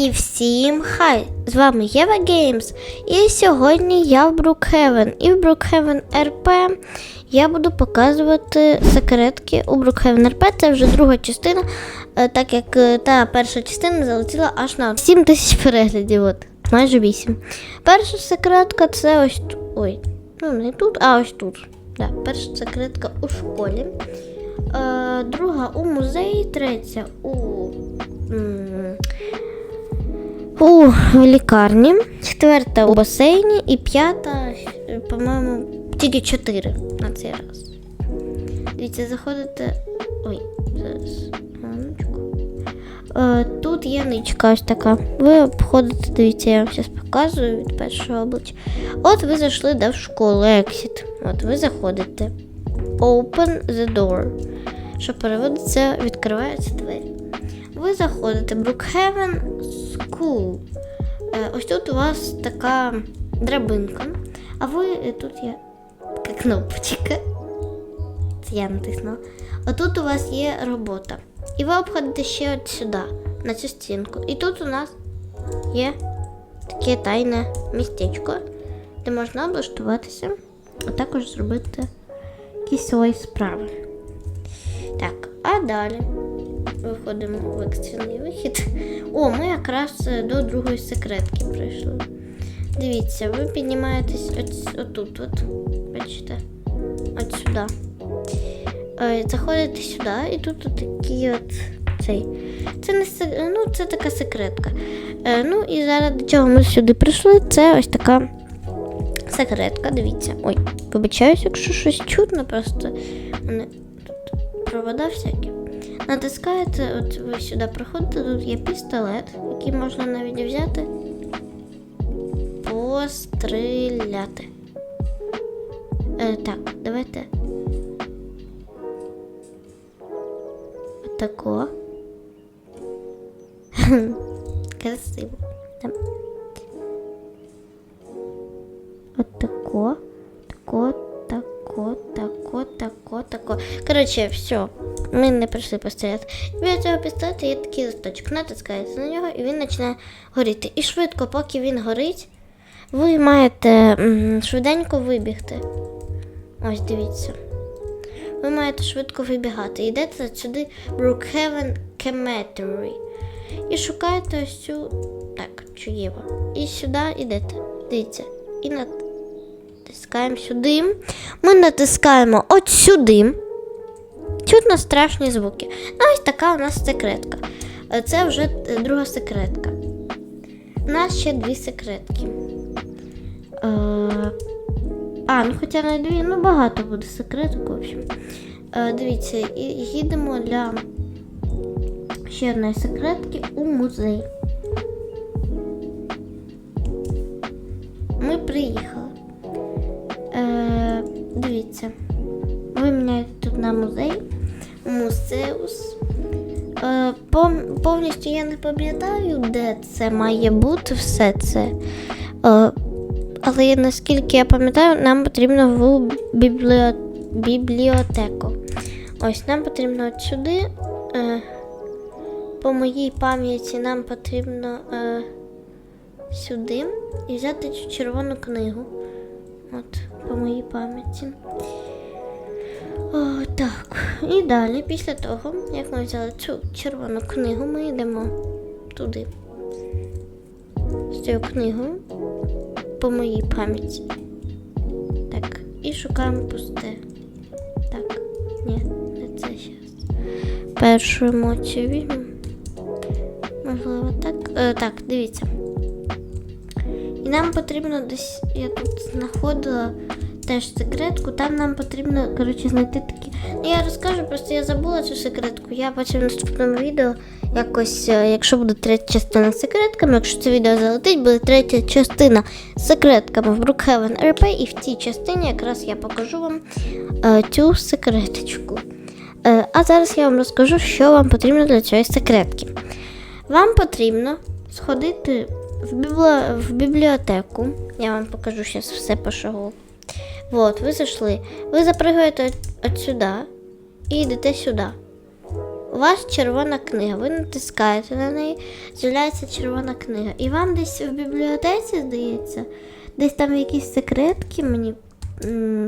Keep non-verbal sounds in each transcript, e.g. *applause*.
І всім хай! З вами Єва Геймс. І сьогодні я в Брукхевен. І в Брукхевен РП я буду показувати секретки у Брукхевен РП. Це вже друга частина, е, так як е, та перша частина залетіла аж на 7 тисяч переглядів. От, майже 8. Перша секретка це ось тут. Ой, ну не тут, а ось тут. Да, перша секретка у школі. Е, друга у музеї, третя у. У лікарні, четверта у басейні і п'ята, е, по-моєму, тільки чотири на цей раз. Дивіться, заходите. Ой, зараз. Е, тут є ничка ось така. Ви обходите, дивіться, я вам зараз показую від першого обличчя. От ви зайшли да, в школу, exit. От ви заходите. Open the door. Що переводиться, відкриваються двері. Ви заходите Brookhaven School. Е, Ось тут у вас така драбинка, а ви е, тут є така кнопочка. Це я натиснула. А тут у вас є робота. І ви обходите ще от сюди, на цю стінку. І тут у нас є таке тайне містечко, де можна облаштуватися, а також зробити якісь свої справи. Так, а далі виходимо в екстрений вихід. О, ми якраз е, до другої секретки прийшли. Дивіться, ви піднімаєтесь от, отут, от, бачите, от сюди. Е, Заходите сюди, і тут такий от цей. Це не ну, це така секретка. Е, ну і зараз до чого ми сюди прийшли, це ось така секретка. Дивіться. Ой, вибачаюсь, якщо щось чутно, просто мене тут провода всякі. Натискаєте, от ви сюди проходите, тут є пістолет, який можна навіть взяти. Постріляти. Е, так, давайте. Отако. *laughs* Красиво. Там. Отако. Тако, тако, тако, тако, тако. Коротше, все. Ми не прийшли постріляти. Біля цього пістолета є такий листочок. Натискаєте на нього і він починає горіти. І швидко, поки він горить, ви маєте швиденько вибігти. Ось дивіться. Ви маєте швидко вибігати. Йдете сюди Brookhaven Cemetery. І шукаєте ось цю. Так, Чуєва. І сюди йдете. Дивіться. І натискаємо сюди. Ми натискаємо от сюди. Чутно страшні звуки. Ну, ось така у нас секретка. Е, Це вже е, друга секретка. У нас ще дві секретки. Е, а, ну хоча не дві, ну багато буде секреток, в общем. Дивіться, і їдемо для ще одної секретки у музей. Ми приїхали. Е, дивіться. Ви міняєте тут на музей. Повністю я не пам'ятаю, де це має бути все це. Е, але наскільки я пам'ятаю, нам потрібно в бібліо... бібліотеку. Ось нам потрібно от сюди. Е, по моїй пам'яті нам потрібно е, сюди і взяти цю червону книгу. От, по моїй пам'яті. О, так. І далі, після того, як ми взяли цю червону книгу, ми йдемо туди. З цією книгою по моїй пам'яті. Так, і шукаємо пусте. Так, ні, не це зараз. Першу емоцію візьмемо. Можливо, так. Е, так, дивіться. І нам потрібно десь, я тут знаходила теж секретку, там нам потрібно, коротше, знайти такі. Ну, я розкажу, просто я забула цю секретку. Я потім в наступному відео якось, е, якщо буде третя частина з секретками, якщо це відео залетить, буде третя частина з секретками в Brookhaven RP, і в цій частині якраз я покажу вам е, цю секреточку. Е, а зараз я вам розкажу, що вам потрібно для цієї секретки. Вам потрібно сходити в, бібліотеку. Я вам покажу зараз все пошагово. Вот, ви зайшли. Ви запригуєте от, от і йдете сюди. у вас червона книга. Ви натискаєте на неї, з'являється червона книга. І вам десь в бібліотеці, здається, десь там якісь секретки, мені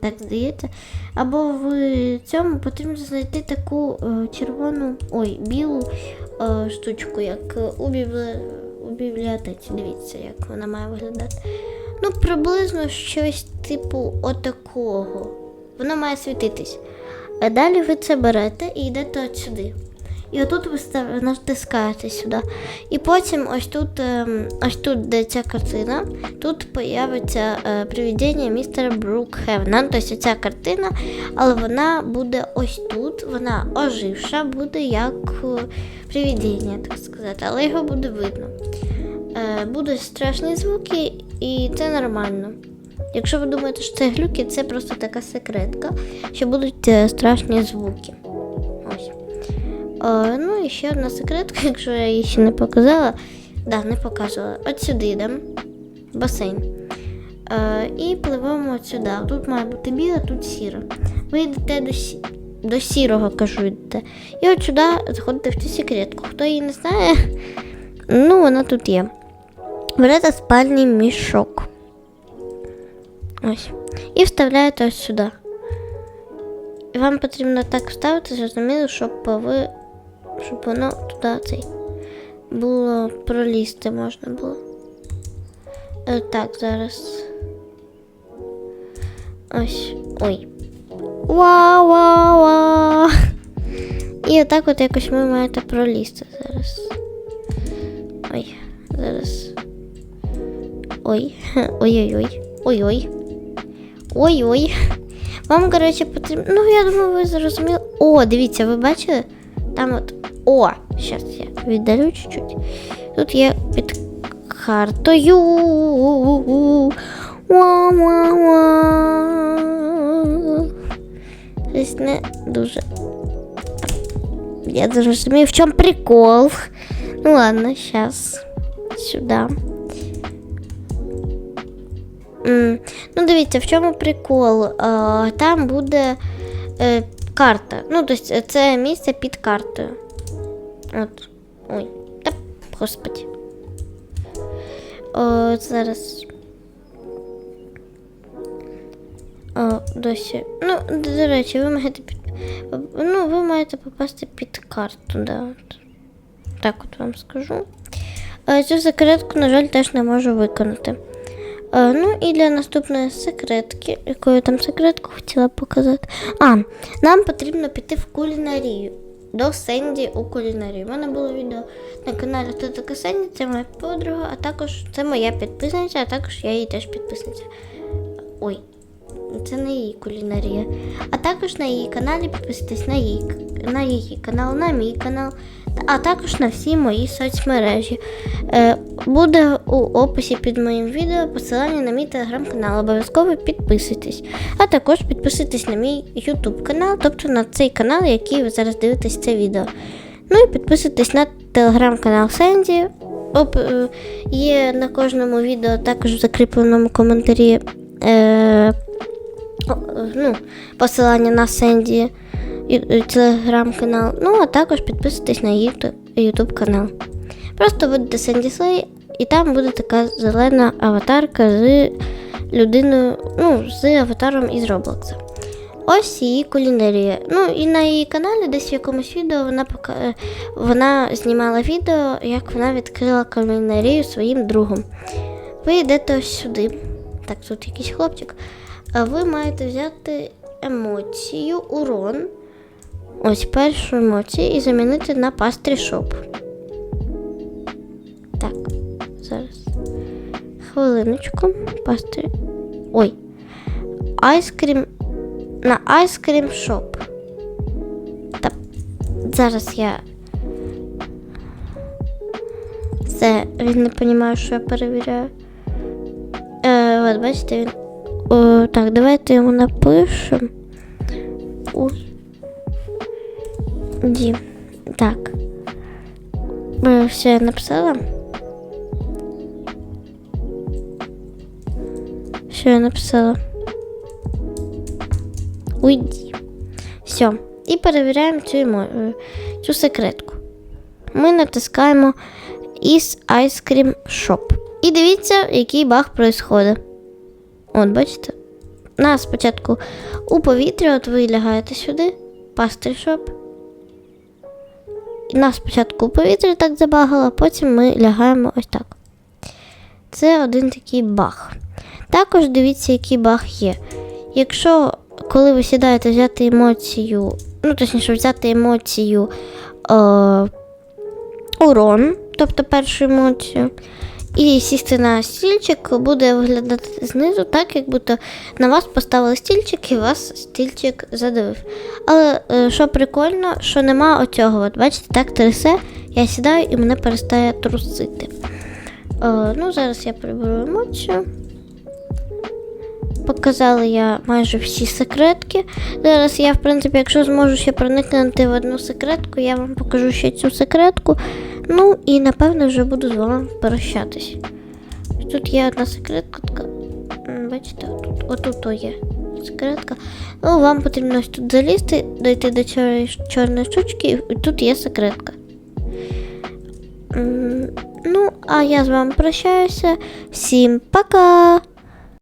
так здається. Або в цьому потрібно знайти таку е, червону, ой, білу е, штучку, як у бібліотеці. Дивіться, як вона має виглядати. Ну, приблизно щось типу отакого. Воно має світитись. А далі ви це берете і йдете от сюди. І отут ви натискаєте сюди. І потім ось тут, ем, ось тут, де ця картина, тут появиться е, привідення містера Брукхевена. Тобто ця картина, але вона буде ось тут, вона оживша, буде як е, привідення, так сказати, але його буде видно. Е, будуть страшні звуки, і це нормально. Якщо ви думаєте, що це глюки, це просто така секретка, що будуть е, страшні звуки. Ось. Е, ну і ще одна секретка, *laughs* якщо я її ще не показала. Да, не показувала. От сюди йдемо. Басейн. Е, і пливемо от сюди. Тут має бути біле, тут сіре. Ви йдете до, сі... до сірого, кажу, йдете. І от сюди заходите в цю секретку. Хто її не знає, *laughs* ну вона тут є. Берете спальний мішок. Ось. І вставляєте ось сюди. І вам потрібно так вставити, зрозуміло, щоб ви. Щоб воно туди цей було пролізти можна було. Е, так, зараз. Ось. Ой. Ва-ва-ва. І отак от якось ви маєте пролізти зараз. Ой, зараз. Ой. *laughs* Ой-ой-ой. Ой-ой. Ой-ой. Вам, коротше, потрібно. Ну, я думаю, ви зрозуміли. О, дивіться, ви бачили? Там от. О! Щас я віддалю чуть-чуть. Тут є під картою. Ва-ва-ва. Щось не дуже. Я зрозумів, в чому прикол. Ну ладно, сейчас. Сюда. М, Ну, дивіться, в чому прикол? А, там буде е, карта. Ну, тобто це місце під картою. От. Ой. Та, господи. О, зараз. О, досі. Ну, до речі, ви маєте під. Ну, ви маєте попасти під карту, да. От. Так от вам скажу. Е, Цю секретку, на жаль, теж не можу виконати. Е, Ну і для наступної секретки, якою там секретку хотіла показати. А, нам потрібно піти в кулінарію. До Сенді у кулінарії. У мене було відео на каналі Хто така Сенді, це моя подруга, а також це моя підписниця, а також я її теж підписниця. Ой, це не її кулінарія. А також на її каналі підписуйтесь на її, на її канал, на мій канал, а також на всі мої соцмережі. Е, буде у описі під моїм відео посилання на мій телеграм-канал. Обов'язково підписуйтесь. А також підписуйтесь на мій YouTube канал, тобто на цей канал, який ви зараз дивитесь це відео. Ну і підписуйтесь на телеграм-канал Сенді. Оп, е, є на кожному відео також в закріпленому коментарі. Е, ну, посилання на Сенді телеграм-канал. Ну, а також підписуйтесь на YouTube канал. Просто вводите Сенді Слей, і там буде така зелена аватарка з людиною, ну, з аватаром із Роблокса. Ось її кулінарія. Ну і на її каналі, десь в якомусь відео вона пока... е, вона знімала відео, як вона відкрила кулінарію своїм другом. Ви йдете ось сюди. Так, тут якийсь хлопчик. Ви маєте взяти емоцію, урон. Ось першу емоцію і замінити на пастрі шоп. Так, зараз. Хвилиночку. Пастрі. Ой. Айскрім. На айскрім шоп. Так. Зараз я. Це він не розуміє, що я перевіряю. Е, от, бачите, він. О, так, давайте йому напишемо. Ой. Дім. Так. Е, Все, написала. Все, я написала. Уйди. Все. і перевіряємо цю, е, цю секретку. Ми натискаємо Is Ice Cream Shop. І дивіться, який баг происходить. От, бачите? Нас спочатку у повітря, от ви лягаєте сюди, пастry shop. І нас спочатку у повітря так забагало, потім ми лягаємо ось так. Це один такий баг. Також дивіться, який баг є. Якщо коли ви сідаєте взяти емоцію, ну точніше, взяти емоцію е, урон, тобто першу емоцію, і сісти на стільчик, буде виглядати знизу так, як будто на вас поставили стільчик і вас стільчик задавив. Але е, що прикольно, що нема оцього. От, бачите, так трясе, я сідаю і мене перестає трусити. Е, ну, зараз я приберу емоцію. Показала я майже всі секретки. Зараз я, в принципі, якщо зможу ще проникнути в одну секретку, я вам покажу ще цю секретку. Ну і напевно вже буду з вами прощатись. Тут є одна секретка, така. Бачите, отут, отут то є секретка. Ну, вам потрібно ось тут залізти, дойти до чорної штучки, і тут є секретка. Ну, а я з вами прощаюся. Всім пока!